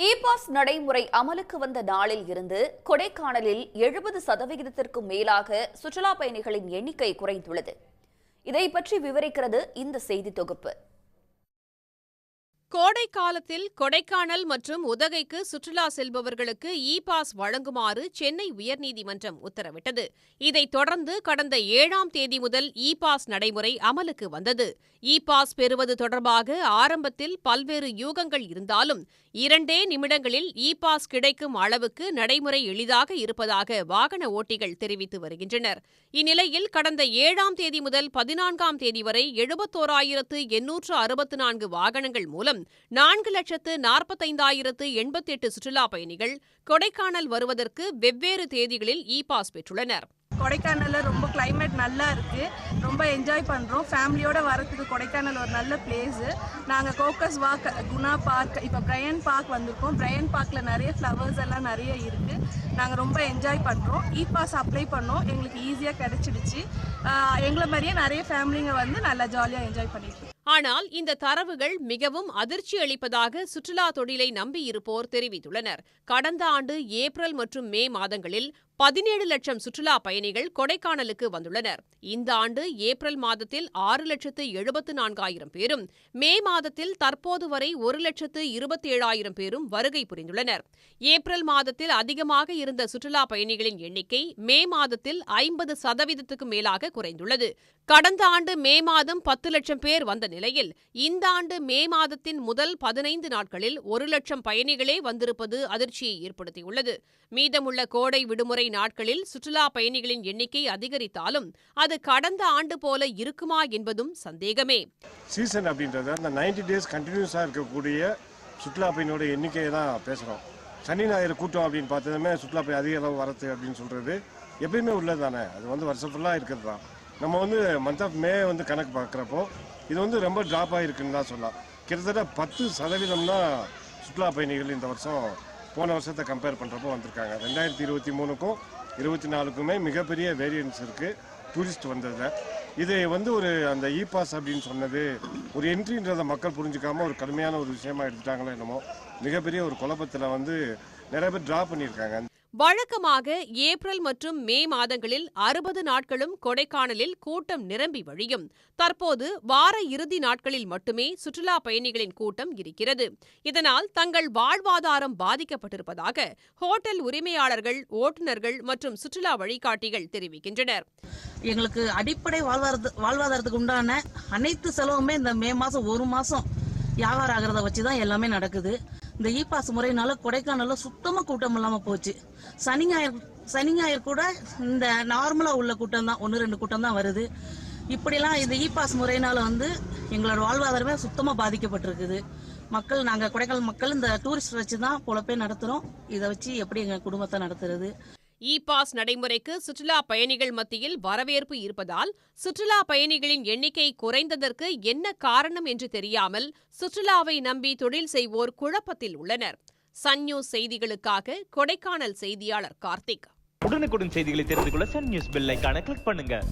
E pass நடைமுறை அமலுக்கு வந்த நாளில் இருந்து கொடைக்கானலில் எழுபது சதவிகிதத்திற்கும் மேலாக சுற்றுலா பயணிகளின் எண்ணிக்கை குறைந்துள்ளது. இதை பற்றி விவரிக்கிறது இந்த செய்தி தொகுப்பு. கோடை காலத்தில் கொடைக்கானல் மற்றும் உதகைக்கு சுற்றுலா செல்பவர்களுக்கு இ பாஸ் வழங்குமாறு சென்னை உயர்நீதிமன்றம் உத்தரவிட்டது. இதைத் தொடர்ந்து கடந்த ஏழாம் தேதி முதல் இ பாஸ் நடைமுறை அமலுக்கு வந்தது. இ பாஸ் பெறுவது தொடர்பாக ஆரம்பத்தில் பல்வேறு யூகங்கள் இருந்தாலும் இரண்டே நிமிடங்களில் இ பாஸ் கிடைக்கும் அளவுக்கு நடைமுறை எளிதாக இருப்பதாக வாகன ஓட்டிகள் தெரிவித்து வருகின்றனர். இந்நிலையில் கடந்த ஏழாம் தேதி முதல் பதினான்காம் தேதி வரை எழுபத்தோராயிரத்து எண்ணூற்று அறுபத்து நான்கு வாகனங்கள் மூலம் நான்கு லட்சத்து நாற்பத்தைந்தாயிரத்து எண்பத்தெட்டு சுற்றுலா பயணிகள் கொடைக்கானல் வருவதற்கு வெவ்வேறு தேதிகளில் இ பாஸ் பெற்றுள்ளனர். கொடைக்கானலில் ரொம்ப கிளைமேட் நல்லா இருக்கு. ரொம்ப என்ஜாய் பண்ணுறோம் ஃபேமிலியோட வரத்துக்கு கொடைக்கானல் ஒரு நல்ல பிளேஸு நாங்கள் கோக்கஸ் வாக் குணா பார்க் இப்போ பிரையன் பார்க் வந்திருக்கோம். பிரையன் பார்க்கில் நிறைய ஃப்ளவர்ஸ் எல்லாம் நிறைய இருக்கு. நாங்கள் ரொம்ப என்ஜாய் பண்ணுறோம் இ பாஸ் அப்ளை பண்ணோம். எங்களுக்கு ஈஸியாக கிடைச்சிடுச்சு. எங்களை மாதிரியே நிறைய ஃபேமிலிங்க வந்து நல்லா ஜாலியாக என்ஜாய் பண்ணிட்டு ஆனால் இந்த தரவுகள் மிகவும் அதிர்ச்சி அளிப்பதாக சுற்றுலா தொழிலை நம்பியிருப்போர் தெரிவித்துள்ளனர். கடந்த ஆண்டு ஏப்ரல் மற்றும் மே மாதங்களில் பதினேழு லட்சம் சுற்றுலா பயணிகள் கொடைக்கானலுக்கு வந்துள்ளனர். இந்த ஆண்டு ஏப்ரல் மாதத்தில் ஆறு லட்சத்து எழுபத்து நான்காயிரம் பேரும் மே மாதத்தில் தற்போது வரை ஒரு லட்சத்து இருபத்தேழாயிரம் பேரும் வருகை புரிந்துள்ளனர். ஏப்ரல் மாதத்தில் அதிகமாக இருந்த சுற்றுலா பயணிகளின் எண்ணிக்கை மே மாதத்தில் ஐம்பது சதவீதத்துக்கு மேலாக குறைந்துள்ளது. கடந்த ஆண்டு மே மாதம் பத்து லட்சம் பேர் வந்த நிலையில் இந்த ஆண்டு மே மாதத்தின் முதல் பதினைந்து நாட்களில் ஒரு லட்சம் பயணிகளே வந்திருப்பது அதிர்ச்சியை ஏற்படுத்தியுள்ளது. மீதமுள்ள கோடை விடுமுறை நாட்களில் சுற்றுலா பயணிகளின் எண்ணிக்கை அதிகரித்தாலும் அது கடந்த ஆண்டு போல இருக்குமா என்பதும் சந்தேகமே. சீசன் அப்படின்றது அந்த 90 டேஸ் கண்டினியூஸாக இருக்கக்கூடிய சுற்றுலா பயணியோட எண்ணிக்கையை தான் பேசுகிறோம் சனி ஞாயிறு கூட்டம் அப்படின்னு பார்த்ததுமே சுற்றுலா பயணி அதிக அளவு வரது அப்படின்னு சொல்கிறது எப்பயுமே உள்ளது தானே அது வந்து வருஷம் ஃபுல்லாக இருக்கிறது தான். நம்ம வந்து மந்த் ஆஃப் மே வந்து கணக்கு பார்க்குறப்போ இது வந்து ரொம்ப ட்ராப் ஆகிருக்குன்னு தான் சொல்லலாம். கிட்டத்தட்ட பத்து சதவீதம் தான் சுற்றுலா பயணிகள் இந்த வருஷம் போன வருஷத்தை கம்பேர் பண்ணுறப்போ வந்திருக்காங்க. ரெண்டாயிரத்தி இருபத்தி மூணுக்கும் இருபத்தி நாலுக்குமே மிகப்பெரிய வேரியன்ஸ் இருக்குது டூரிஸ்ட் வந்ததில் இது வந்து ஒரு அந்த இ பாஸ் அப்படின்னு சொன்னது ஒரு என்ட்ரின்றதை மக்கள் புரிஞ்சுக்காமல் ஒரு கடுமையான ஒரு விஷயமா எடுத்துட்டாங்களோ என்னமோ மிகப்பெரிய ஒரு குழப்பத்தில் வந்து நிறைய பேர் ட்ரா பண்ணியிருக்காங்க. வழக்கமாக ஏப்ரல் மற்றும் மே மாதங்களில் அறுபது நாட்களும் கொடைக்கானலில் கூட்டம் நிரம்பி வழியும். தற்போது வார இறுதி நாட்களில் மட்டுமே சுற்றுலா பயணிகளின் கூட்டம் இருக்கிறது. இதனால் தங்கள் வாழ்வாதாரம் பாதிக்கப்பட்டிருப்பதாக ஹோட்டல் உரிமையாளர்கள் ஓட்டுநர்கள் மற்றும் சுற்றுலா வழிகாட்டிகள் தெரிவிக்கின்றனர். எங்களுக்கு அடிப்படை வாழ்வாதாரத்துக்கு உண்டான அனைத்து செலவுமே இந்த மே மாசம் ஒரு மாசம் வியாபாரம் ஆகிறத வச்சு தான் எல்லாமே நடக்குது. இந்த இ பாஸ் முறையினால கொடைக்கானல்ல சுத்தமா கூட்டம் இல்லாம போச்சு. சனி ஞாயிறு சனி ஞாயிறு கூட இந்த நார்மலா உள்ள கூட்டம் தான். ஒன்று ரெண்டு கூட்டம் தான் வருது. இப்படிலாம் இந்த இ பாஸ் முறையினால வந்து எங்களோட வாழ்வாதாரமே சுத்தமா பாதிக்கப்பட்டிருக்குது. மக்கள் நாங்க கொடைக்கானல் மக்கள் இந்த டூரிஸ்ட் வச்சு தான் பொழப்பே நடத்துறோம். இதை வச்சு எப்படி எங்க குடும்பத்தை நடத்துறது? இ பாஸ் நடைமுறைக்கு சுற்றுலா பயணிகள் மத்தியில் வரவேற்பு இருப்பதால் சுற்றுலா பயணிகளின் எண்ணிக்கை குறைந்ததற்கு என்ன காரணம் என்று தெரியாமல் சுற்றுலாவை நம்பி தொழில் செய்வோர் குழப்பத்தில் உள்ளனர். சன் நியூஸ் செய்திகளுக்காக கொடைக்கானல் செய்தியாளர் கார்த்திக். உடனுக்குடன் செய்திகளை தெரிந்து கொள்ள சன் நியூஸ் பெல் கிளிக் பண்ணுங்க.